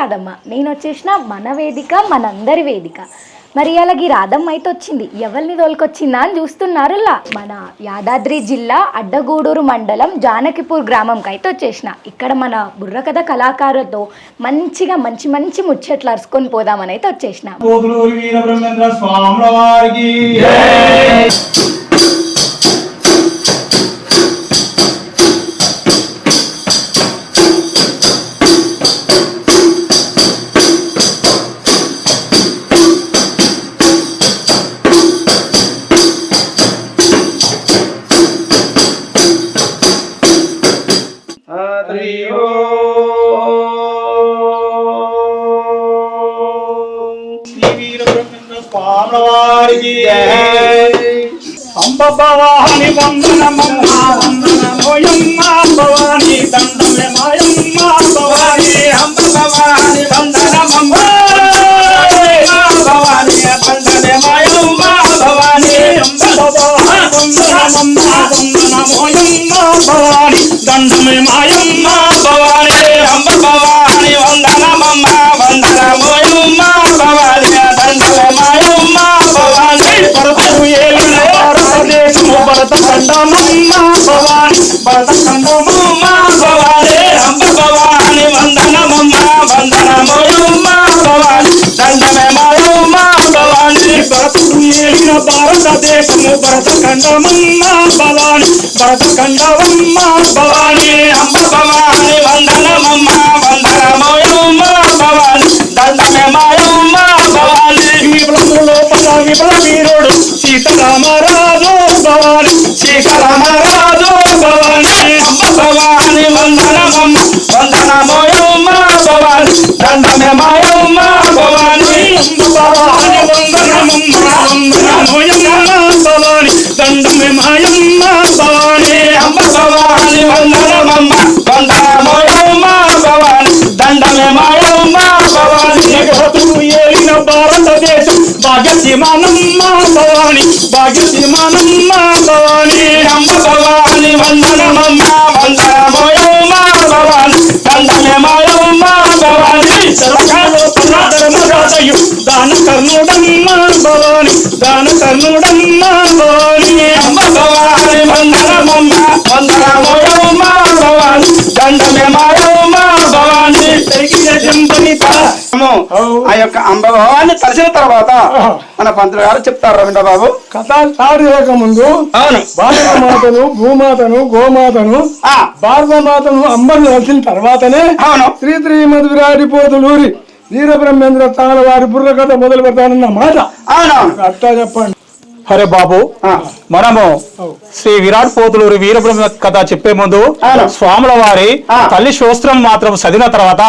రాధమ్మ. నేను వచ్చేసిన మన వేదిక మనందరి వేదిక. మరి అలాగే రాధమ్మ అయితే వచ్చింది. ఎవరిని తోలుకొచ్చిందా అని చూస్తున్నారులా? మన యాదాద్రి జిల్లా అడ్డగూడూరు మండలం జానకిపూర్ గ్రామంకి అయితే వచ్చేసిన. ఇక్కడ మన బుర్రకథ కళాకారులతో మంచిగా మంచి మంచి ముచ్చట్లు అరుచుకొని పోదామని అయితే వచ్చేసిన. వందనమమ్మ వందనమోయమ్మ భవాని దండమే మాయమ్మ భవాని అంబ భవాని వందనమమ్మ భవాని దండమే మాయమ్మ భవాని భవాని వందనమమ్మ భరత భవాని భరత భవాని అంబ భవాని వందనమమ్మ వందనమోయమ్మ భవాని దండమే భవాని. భరతుడు ఏలిన భారతదేశము భరత ఖండమమ్మ భవాని భరత భవాని అంబ భవాని వందనమమ్మ భవాని దండమే మాయమ్మ భవాని భవాని వందనమమ్మ వందనమోయమ్మ భవాని దండమే మాయమ్మ భవాని అంబ భవాని వందనమమ్మ వందనమోయమ్మ భవాని దండమే మాయమ్మ భవాని ఏలిన భారతదేశం భాగ్యసీమానమ్మ భవాని భాగ్యసీమానమ్మ భవాని భవాని ఆ యొక్క అంబభావాన్ని తలిసిన తర్వాత మన పంతులు గారు చెప్తారు రవీంద్ర బాబు. కథ స్టార్ట్ చేయకముందు అవును. భారత మాతను భూమాతను గోమాతను ఆ, భారత మాతను అమ్మని కలిసిన తర్వాతనే అవును. శ్రీ శ్రీమతి విరాటి పోతులూరి వీర బ్రహ్మేంద్ర స్థాన వారి బుర్ర కథ మొదలు పెడతానన్న మాట. అవునవును. అట్టా చెప్పండి. అరే బాబు. మనము శ్రీ విరాట్ పోతులూరి వీరబ్రహ్మ కథ చెప్పే ముందు. స్వాముల వారి. తల్లి శోస్త్రం మాత్రం చదివిన తర్వాత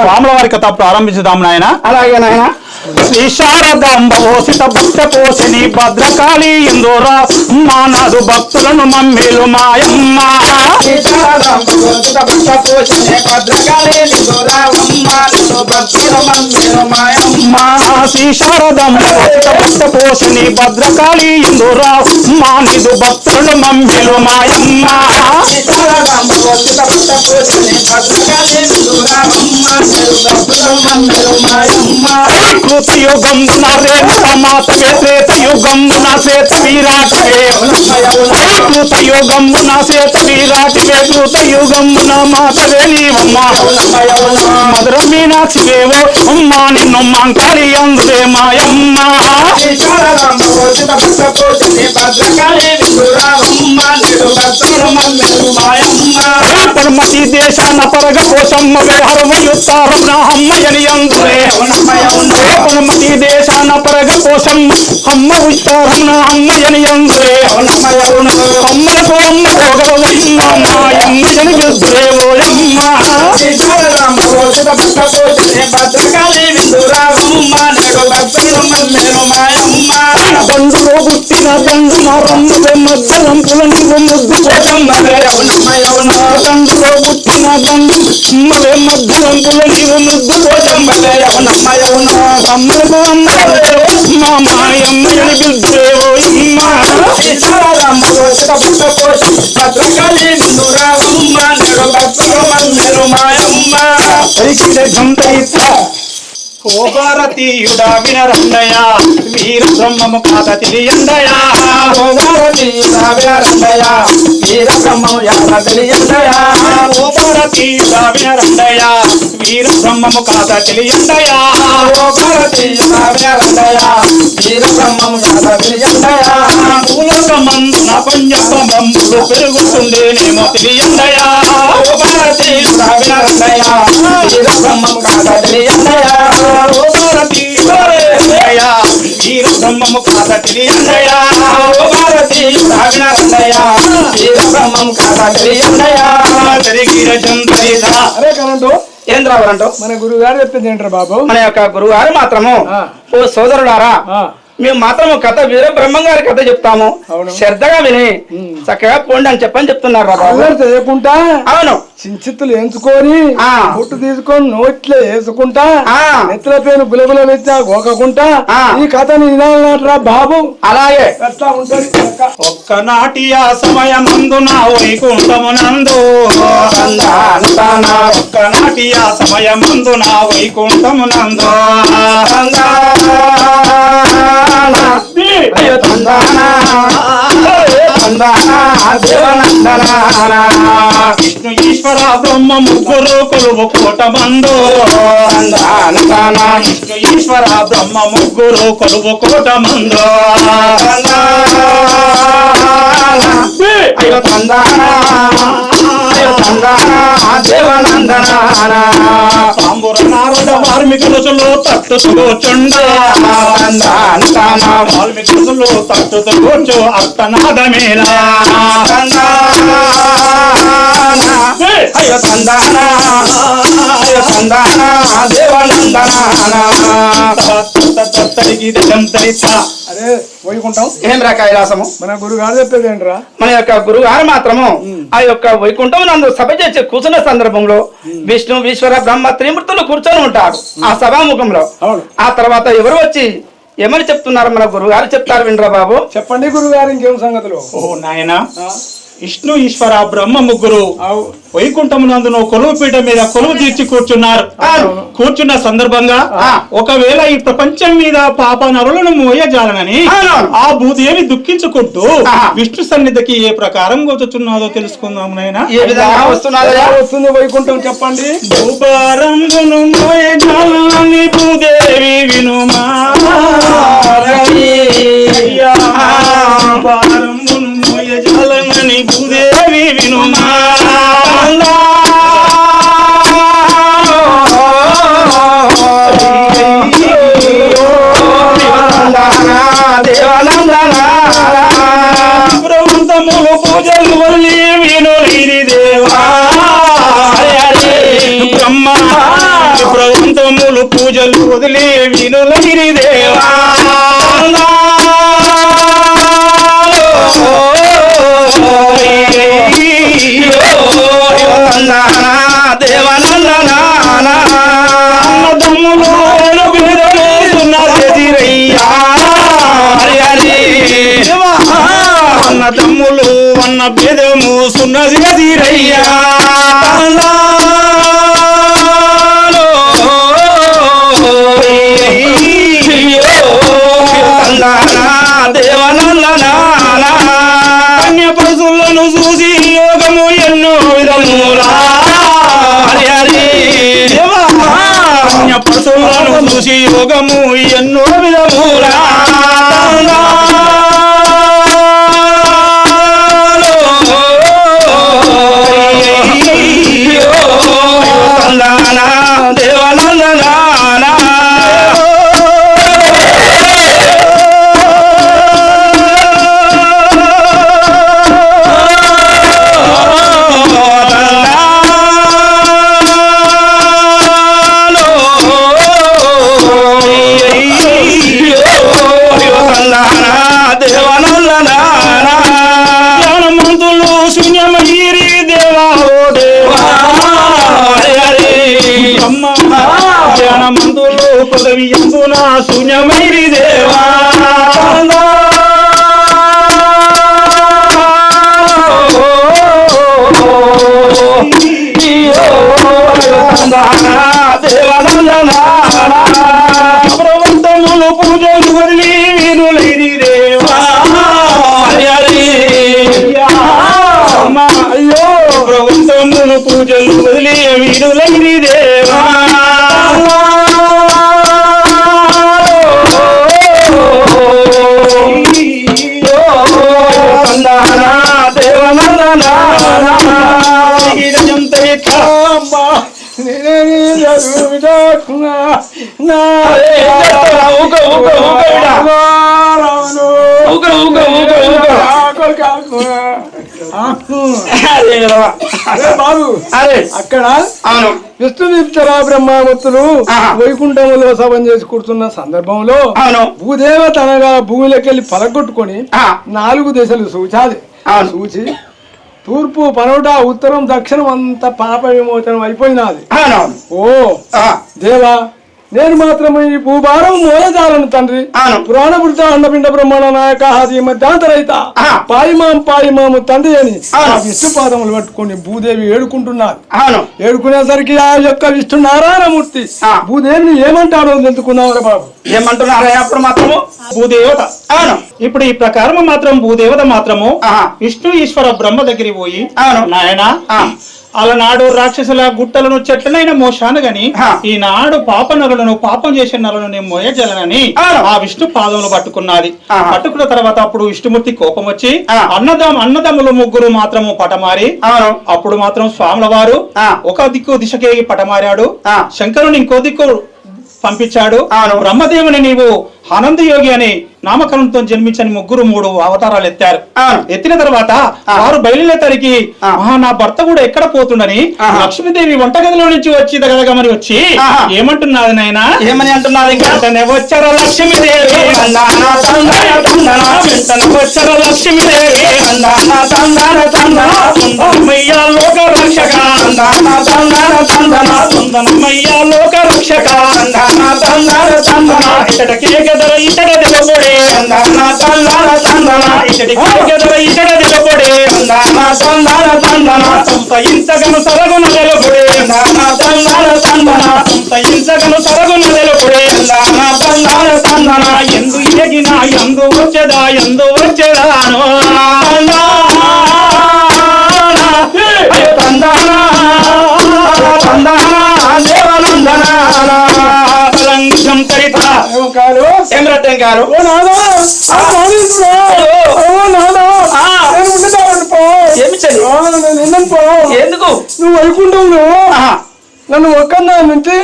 స్వాముల వారి కథ ప్రారంభించుదాం నాయన. అలాగే నాయన. శ్రీ శారదాంబ ఓసిత భక్త పోసిని భద్రకాళి ఇందోరా. మానదు భక్తులను మమ్మేలు మాయమ్మ. శ్రీ ఓసిత భక్త పోసిని భద్రకాళి ఇందోరా మానిదు భక్తులు మమ్మేలు మాయమ్మ. కృతయుగంబున రేణుక మాతవే నా శ్వేత విరాటవే దూత యుగంబు నా సేత కృతయుగంబున దూత యుగంబు నా మాతవే నీవమ్మ. మధుర మీనాక్షివేవో అమ్మ నిన్ను మంకరి అందువే మాయమ్మ. పరమతి దేశాన పరగ పోసమ్మ వేహరమయుత్తారం నా అమ్మయని అందువే. పరమతి దేశాన పరగ పోసమ్మ అమ్మ ఉత్తారం నా అమ్మయని అందువే. అమ్మ భోగవమ్మ మాయమ్మయని గుద్దురే ఓయమ్మ దండులో పుట్టిన దండు మరమ్మవే మద్దలంపుల నీవు ముద్దు. పోసమ్మవే దండులో పుట్టిన దండు అమ్మవే మద్దలంపుల నీవు ముద్దు పోసమ్మవే అమ్మలకు అమ్మ మా మాయమ్మయని గుద్దురే ఓయమ్మ భద్రకాళి ఓ భారతీయుడా వినరండయ వీర బ్రహ్మము కాద తెలియండయా? ఓ భారతీయుడా వినరండయ వీర బ్రహ్మము కాద తెలియండయా? భూలోకమందున పంజపమంబులు పెరుగుతుండేనేమో తెలియండయా? ఓ భారతీయుడా వినరండయ ఓ వీర బ్రహ్మము కాద తెలియండయా ఓ భారతీయుడా వినరండయ జరిగిర చంద్రిత అరే కరెంటు ఏం రావాలంటో మన గురువు గారు చెప్పింది ఏంటారు బాబు? మన యొక్క గురువు గారు మాత్రము. ఓ సోదరులారా ఆ, మేము మాత్రము కథ వీర బ్రహ్మం గారి కథ చెప్తాము. శ్రద్ధగా విని. చక్కగా పోండి అని చెప్పని చెప్తున్నారు బాబు. చేయకుండా అవును. చించిత్తులు ఎంచుకొని ఆ. పుట్టు తీసుకొని నోట్లో వేసుకుంటా ఆ. నెత్తుల పేరు బులబుల వెచ్చా గోకకుంటా ఆ. ఈ కథని వినాలన్నట్రా బాబు అలాగే. ఒక్కనాటి ఆ సమయమందున వైకుంఠమునందు ఒక్కనాటి ఆ సమయమందున వైకుంఠమునందు అయ్యో విష్ణు ఈశ్వర బ్రహ్మ ముగ్గురు కొలువు కోటమందు తందానా విష్ణు ఈశ్వర బ్రహ్మ ముగ్గురు కొలువు కోటమందు అయ్యో అయ్యో తందానా కార్మికులలో సాంబుర నారద వాల్మీకి రుచులు తట్టుతూ కూర్చుండ వాల్మీకి రుచులు తట్టుతూ తత్తడికి దంతరిత అరే పోయికుంటాం ఏం రా కైలాసము? మన గురువు గారు చెప్పేది ఏంట్రా? మన యొక్క గురువు గారు మాత్రము ఆ యొక్క వైకుంఠం నందు సభ చేసి కూర్చున్న సందర్భంలో విష్ణు ఈశ్వర బ్రహ్మ త్రిమూర్తులు కూర్చొని ఉంటారు ఆ సభాముఖంలో. ఆ తర్వాత ఎవరు వచ్చి ఏమని చెప్తున్నారు మన గురువు గారు చెప్తారు వినరా బాబు? చెప్పండి గురువు గారు ఇంకేం సంగతులు? ఓ నాయన. విష్ణు ఈశ్వర బ్రహ్మ ముగ్గురు వైకుంఠమునందును కొలువు పీఠ మీద కొలువు తీర్చి కూర్చున్నారు. కూర్చున్న సందర్భంగా. ఒకవేళ ఈ ప్రపంచం మీద పాప నరులను మోయజాలనని. ఆ భూదేవి దుఃఖించుకుంటూ. విష్ణు సన్నిధికి ఏ ప్రకారం గోచుచున్నదో తెలుసుకుందాం నాయన ఏ విధంగా వస్తున్నారయ్యా ఎలా వస్తుంది వైకుంఠం చెప్పండి భూపారంగును మోయజాలని భూదేవి వినుమా వినుమా ప్రభుత్వములు పూజలు వల్లి వినులిరి దేవా. బ్రహ్మ ప్రభుత్వములు పూజలు వదిలి వినులిరి దేవా. తమ్ములు అన్న భేదము సున్నది ఎదిరయ్యా అన్య పశువులను చూసి యోగము ఎన్నో విధములా. అన్య పశువులను చూసి యోగము ఎన్నో విధములా. Punya Mani Deva బాబు అరే అక్కడ అవును విష్ణుదీప్తరా బ్రహ్మామూర్తులు ఆహా. వైకుంఠంలో సభం చేసి కూర్చున్న సందర్భంలో అవును భూదేవత అనగా భూమిలోకి వెళ్ళి పలగొట్టుకొని. నాలుగు దిశలు సూచాలి అవును. సూచి తూర్పు పనోట ఉత్తరం దక్షిణం అంతా పాప విమోచనం అయిపోయినది. ఓ దేవా నేను మాత్రం ఈ భూభారం మూలజాలను తండ్రి. పురాణ వృద్ధ అండపిండ బ్రహ్మాండ నాయక ఆది మధ్యాంతరైత. పాయిమాం పాయిమాము తండ్రి అని విష్ణు పాదములు పట్టుకొని భూదేవి ఏడుకుంటున్నారు ఏడుకునేసరికి ఆ యొక్క విష్ణు నారాయణమూర్తి. భూదేవిని ఏమంటాడో తెలుసుకున్నావురా బాబు ఏమంటున్నారా అప్పుడు మాత్రము భూదేవత ఇప్పుడు ఈ ప్రకారం మాత్రం భూదేవత మాత్రము ఆహా. విష్ణు ఈశ్వర బ్రహ్మ దగ్గరికి పోయి. నాయన ఆ. అలనాడు రాక్షసుల గుట్టలను చెట్లనైనా మోసాను గని. ఈనాడు పాప నరులను పాపం చేసిన నరులను నేను మోయజలనని. ఆ విష్ణు పాదములు పట్టుకున్నది. పట్టుకున్న తర్వాత అప్పుడు విష్ణుమూర్తి కోపం వచ్చి ఆ. అన్నదమ్ అన్నదమ్ములు ముగ్గురు మాత్రము పటమారి అప్పుడు మాత్రం స్వాముల వారు. ఒక దిక్కు దిశకే పటమారాడు. శంకరుని ఇంకో దిక్కు పంపించాడు. బ్రహ్మదేవుని నీవు ఆనంద యోగి అని నామకరణంతో జన్మించని ముగ్గురు మూడు అవతారాలు ఎత్తారు. ఎత్తిన తర్వాత. వారు బయలుదేరికి ఆ. "ఆహా, నా భర్త కూడా ఎక్కడ పోతుండని. లక్ష్మీదేవి వంటగదిలో నుంచి వచ్చి దగదగమని వచ్చి. ఏమంటున్నది నాయన? ఏమని అంటున్నారు వచ్చారా లక్ష్మీదేవి? వచ్చారా లక్ష్మీదేవి? లోక రక్షక. లోక రక్షక. గదర ఇతడ దిగబడే తందాన తందాన తందన ఇతడికి గదర ఇతడ దిగబడే తందాన తందాన తందన సంతయించగను సరగున తెలుపుడే తందాన తందాన తందన సంతయించగను సరగున పో. ఎందుకు? నువ్వు వైకుంఠంలో ఆహా, నన్ను ఒక్కన్నా నుంచి.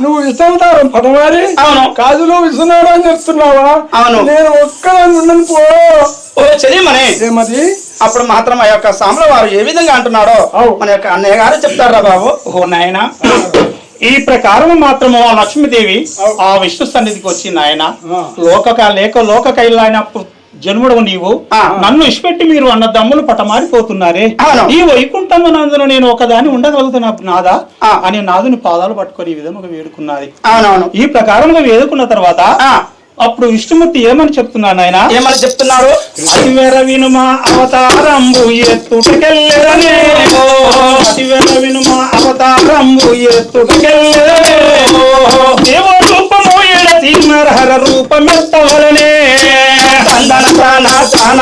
నువ్వు విశ్వంతారం పదమారి అవును. కాజులో విశ్వనారాయణ చెప్తున్నావా అవును. నేను ఒక్కదాన్ని ఉండను పో. ఓ ఏమది? అప్పుడు మాత్రం ఆ యొక్క సాముల వారు ఏ విధంగా అంటున్నాడో. మన యొక్క అన్నయ్య గారు చెప్తారా బాబు? ఓ నాయన. ఈ ప్రకారం మాత్రము ఆ లక్ష్మీదేవి ఆ విష్ణు సన్నిధికి వచ్చి నాయన ఆ. లోకక లేక లోక కైలాయన జన్ముడు నీవు. నన్ను ఇష్టపెట్టి మీరు అన్న దమ్ములు పటమారిపోతున్నారే. ఈ వైకుంఠము నందున నేను ఒకదాని ఉండగలుగుతున్నా నాదా. అని నాదుని పాదాలు పట్టుకొని ఈ విధముగా వేడుకున్నది. ఈ ప్రకారంగా వేడుకున్న తర్వాత అప్పుడు విష్ణుమూర్తి ఏమని చెప్తున్నాను ఆయన ఏమని చెప్తున్నారు? అతివెర వినుమ అవతారంబు ఎత్తుటకెళ్ళెదనే అతివెర వినుమ అవతారంబు ఎత్తుటకెళ్ళెదనే దేవ రూపము ఎడతి నరహర రూపమెత్తవలనే తందన తాన తాన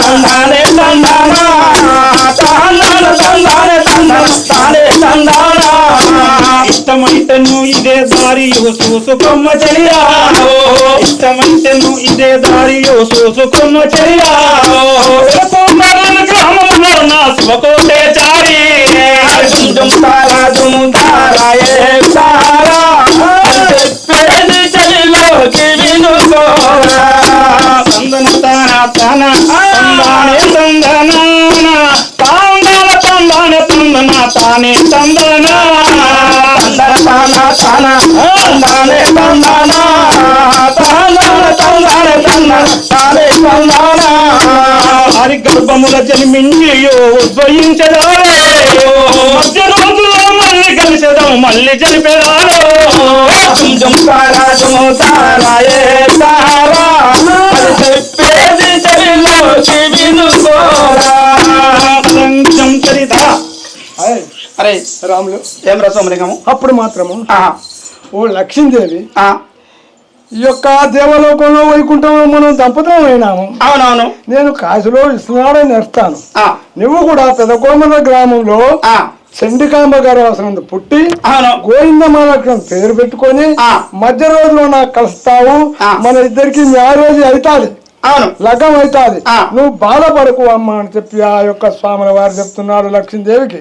తందానే తందాన తాందాన తందానే తందన తానే తందాన ఇష్టమైతేను ఇదే దారియో చూసుకొమ్మ చెలియాలో ఇష్టమైతేను ఇదే దారియో చూసుకొమ్మ చెలియాలో గ్రామంలో నా శివకోటే దుమ్ తారా దుమ్ తారా ఏ తారా? చెప్పేది చెలిలోకి వినుకోరా. తందన తాన తాన తందానే తందన తాందాన తందాన తందన తానే తందన తందన తాన తాన తందానే తందాన తందానే తందన తానే తందాన హరి గర్భముల జన్మించియో ఉద్భవించదారే మధ్య రోజుల్లో మళ్ళీ కలిసేదాం మళ్ళీ జరిపేదారో. దుమ్ తారా దుమ్ తారా అది చెప్పేది వినుకోరా చరిత. అరే రాములు ఏం రసం లింగము అప్పుడు మాత్రము ఓ లక్ష్మీదేవి ఆ, ఈ యొక్క దేవలోకంలో వైకుంఠంలో మనం దంపతం అయినాము. అవునవును. నేను కాశీలో విశ్వనాథని నేర్తాను ఆ, నువ్వు కూడా పెదకోమల గ్రామంలో ఆ, చండికాంబ గారు అవసరం పుట్టి అవును. గోవిందమాలక్ష్మణ్ పేరు పెట్టుకొని ఆ. మధ్య రోజులో నాకు కలుస్తావు. మన ఇద్దరికి మ్యారేజ్ అవుతాది. అవును లగ్గం అవుతాది. నువ్వు బాధపడకు అమ్మ అని చెప్పి ఆ యొక్క స్వాముల వారు చెప్తున్నారు లక్ష్మీదేవికి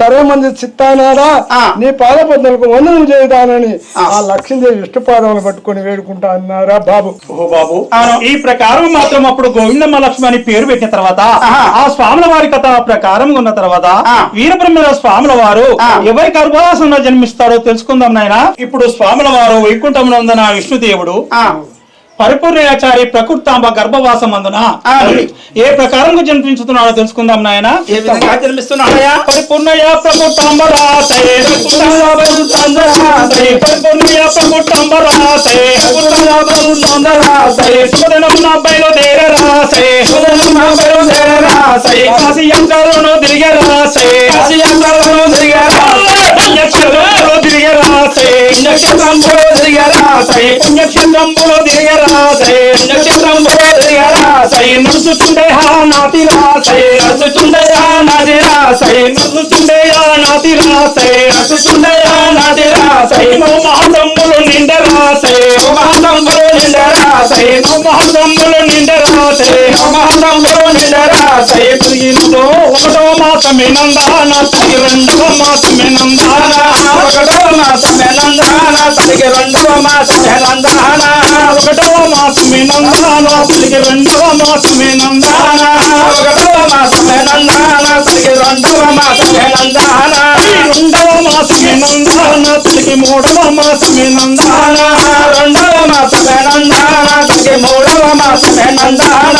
సరే మంది చిత్తానారా ఆ. నీ పాదపద్దలకు వందనం చేయదానని ఆ. లక్ష్మీదేవి ఇష్టపాదములు పట్టుకొని వేడుకుంటా అన్నారా బాబు ఓహో బాబు. ఈ ప్రకారం మాత్రం అప్పుడు గోవిందమ్మ లక్ష్మి అని పేరు పెట్టిన తర్వాత ఆహా. ఆ స్వాముల వారి కథ ప్రకారం ఉన్న తర్వాత ఆ. వీరబ్రహ్మ స్వాముల వారు ఆ. ఎవరి గర్భవాసంలో జన్మిస్తాడో తెలుసుకుందాం నాయన ఇప్పుడు స్వాముల వారు వైకుంఠమునందున విష్ణుదేవుడు ఆ, పరిపూర్ణాచారి ప్రకృతాంబ గర్భవాసం అందున ఆ. ఏ ప్రకారంగా జన్మించుతున్నాడో తెలుసుకుందాం నాయన. ఏ విధంగా జన్మిస్తున్నాడయ్యా? పరిపూర్ణయ ప్రకృతాంబరాసే పరిపూర్ణయ ప్రకృతాంబరాసే సుదనం బయలుదేర రాసే కాశీ యంత్రాలను తిరిగే రాసే పుణ్యక్షేత్రంలో తిరిగే రాసే పుణ్యక్షేత్రంలో తిరిగే రాసే నడుచుచుండే హా సై పుణ్యక్షేత్రంలో నడుచుచుండే సై పుణ్యక్షేత్రంలో రాసే సై హా నాతిరా సై నడుచుచుండే హా సై రాసే నాతిరా సై నిండ రాసే సై మహాసంబులు నిండరా సై నో రాసే నో మహాసంబులు నిండ రాసే తిరిగినదో ఒకటో మాసమే నందాన తిరిగి రెండవ మాసమే నందాన ఒకటో మాసమే నందాన తిరిగి రెండవ మాసమే నందాన ఒకటో మాసమే నందాన తిరిగి రెండవ మాసమే నందాన ఒకటో మాసమే నందాన తిరిగి రెండవ మాసమే నందాన రెండవ మాసమే నందాన తిరిగి మూడవ మాసమే నందాన. మాసమే నందాన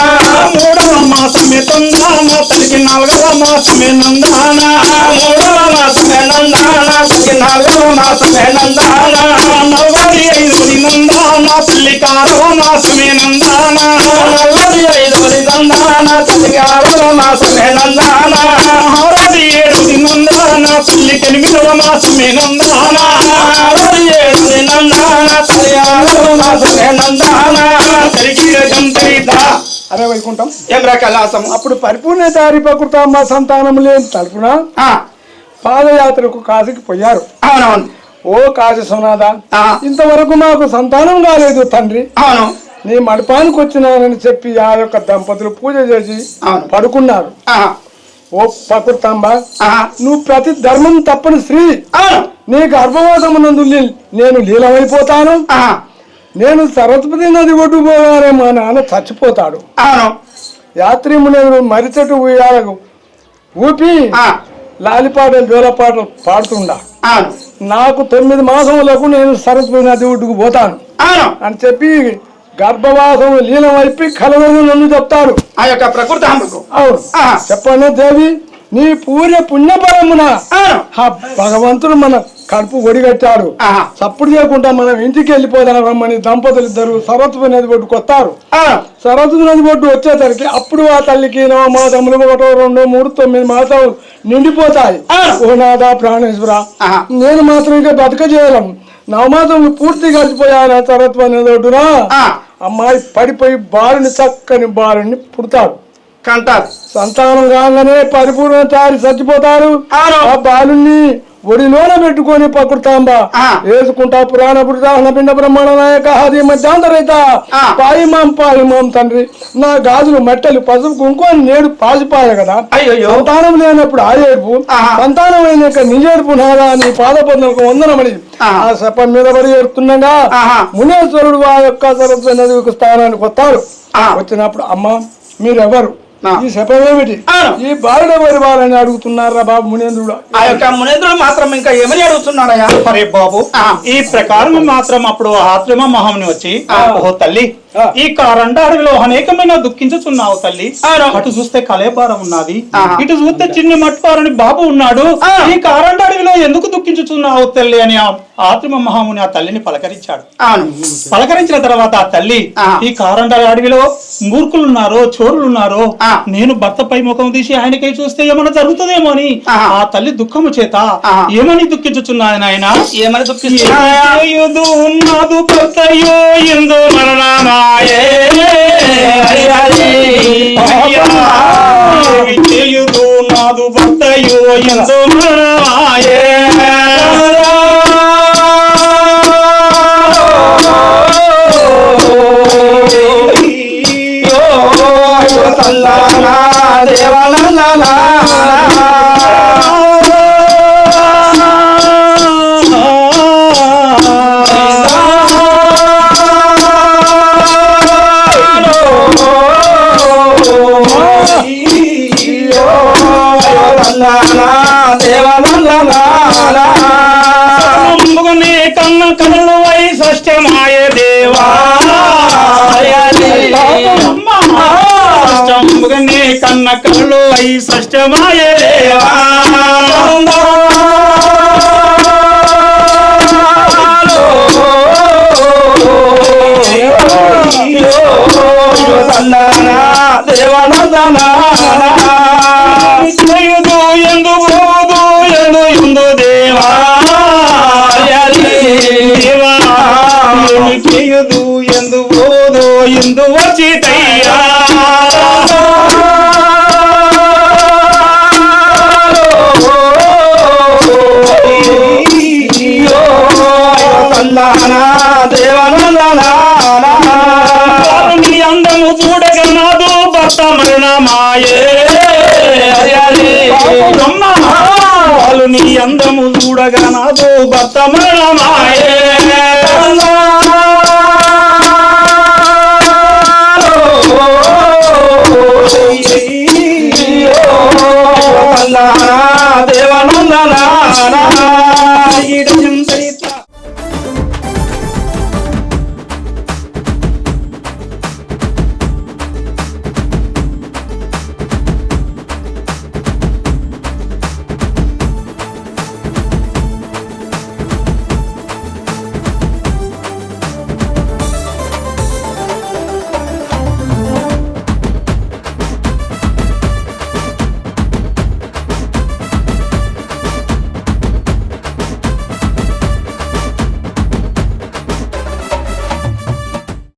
మూడవ మాసమే తందాన తనకి నాలుగవ మాసమే నందాన మూడవ మాసమే నందాన తనకి నాలుగవ మాసమే నందాన నలభై ఐదు నందాన తల్లి కారవ మాసమే నందాన నలభై ఐదు నందాన తల్లికి ఆరవ మాసమే నందాన అరవై ఏడు నందాన తల్లికి ఎనిమిదవ మాసమే నందాన అరవై ఏడు నందాన అరే వైకుంఠం ఏం రకాలాసము అప్పుడు పరిపూర్ణ దారి ప్రకృతమ్మ సంతానం లేని తరపున ఆ, పాదయాత్రకు కాశీకి పోయారు. అవునవును. ఓ కాశీ సోనాథ. ఇంతవరకు నాకు సంతానం కాలేదు తండ్రి. అవును. నీ మడపానికి వచ్చినానని చెప్పి ఆ యొక్క దంపతులు పూజ చేసి. పడుకున్నారు. ఓ ప్రకృతాంబ నువ్వు ప్రతి ధర్మం తప్పని స్త్రీ. నీ గర్భవాసమునందు నేను లీలమైపోతాను నేను సరస్వతి నది ఒడ్డు పోగానే మా నాన్న చచ్చిపోతాడు. అవును. యాత్రి మునేవుడు మరిచెట్టు ఉయ్యాలకు ఊపి లాలిపాటలు జోలపాటలు పాడుతుండా. నాకు తొమ్మిది మాసములకు నేను సరస్వతి నది ఒడ్డుకు పోతాను. అని చెప్పి గర్భవాసం లీలమైపి కలవని నన్ను చెప్తాడు. ఆ యొక్క ప్రకృతి అవును. చెప్పండి దేవి నీ పూర్య పుణ్యపరమున భగవంతుడు మన కడుపు ఒడిగట్టాడు. చప్పుడు చేయకుండా మనం ఇంటికి వెళ్ళిపోదాం రమ్మని దంపతులు ఇద్దరు సరస్వతి నది వస్తారు. అవును సరస్వతి నది ఒడ్డు వచ్చేసరికి అప్పుడు ఆ తల్లికి నవ మాసములు ఒకటో రెండు మూడు తొమ్మిది మాసాలు నిండిపోతాయి. ఓ నాదా ప్రాణేశ్వర. నేను మాత్రం ఇంకా బతక చేయలేను నవమాసం పూర్తి ఆ సరస్వతి నది ఒడ్డున అమ్మాయి పడిపోయి బాలుని చక్కని బాలుని పుడతాడు. కంటారు సంతానం కాగానే పరిపూర్ణ చారి చచ్చిపోతారు. ఆ బాలుని ఒడిలోన పెట్టుకొని పకృతాంబ ఆ. వేసుకుంటా పురాణ పురుషాహన పిండ బ్రహ్మాండ నాయక హరి మధ్యాంతరైత. పాయిమాం పాయిమాం తండ్రి నా గాజులు మెట్టలు పసుపు కుంకుమ నేడు పాసిపాయ కదా. సంతానం లేనప్పుడు ఆ ఏడుపు. సంతానం అయినాక నిజేడుపు నాదా నీ పాదపద్మకు వందనమని ఆహా. ఆ శపం మీద పడి ఏడుతుండగా. మునేశ్వరుడు ఆ యొక్క సరస్వతి నదికి స్థానానికి వస్తారు. వచ్చినప్పుడు అమ్మ మీరెవరు. ఈ శపం ఏమిటి అవును. ఈ బాలుడు ఎవరి వాళ్ళని అడుగుతున్నారా బాబు మునేంద్రుడు ఆ యొక్క మునేంద్రుడు మాత్రం ఇంకా ఏమని అడుగుతున్నాడయ్యా అరే బాబు. ఈ ప్రకారం మాత్రం అప్పుడు ఆత్మ మహాముని వచ్చి ఆ. ఓహో తల్లి. ఈ కారండ అడవిలో అనేకమైన దుఃఖించుచున్నావు తల్లి. అటు చూస్తే కలేపారం ఉన్నది. ఇటు చూస్తే చిన్ని మట్పారని బాబు ఉన్నాడు. ఈ కారండ అడవిలో ఎందుకు దుఃఖించుచున్నావు తల్లి అని ఆత్మ మహాముని ఆ తల్లిని పలకరించాడు పలకరించిన తర్వాత ఆ తల్లి. ఈ కారండ అడవిలో మూర్ఖులున్నారో చోరులున్నారో ఆ. నేను భర్తపై ముఖం తీసి ఆయనకై చూస్తే ఏమైనా జరుగుతుందేమో అని. ఆ తల్లి దుఃఖము చేత. ఏమని దుఃఖించుచున్నాను నాయన ఏమని దుఃఖిస్తున్నాయా చేయుదు నాదు భర్తయో ఎందు ముందుగానే కన్న కనులు వై సత్యమాయ దేవా తల్లానా దేవనల్లానా. చేయుదు ఎందు పోదు ఎందు ఎందు దేవా దేవా ఏమి చేయుదు నీ అందము చూడగా నాదు భర్త మరణమాయే బ్రహ్మ నీ అందము చూడగా నాదు భర్త మరణమాయే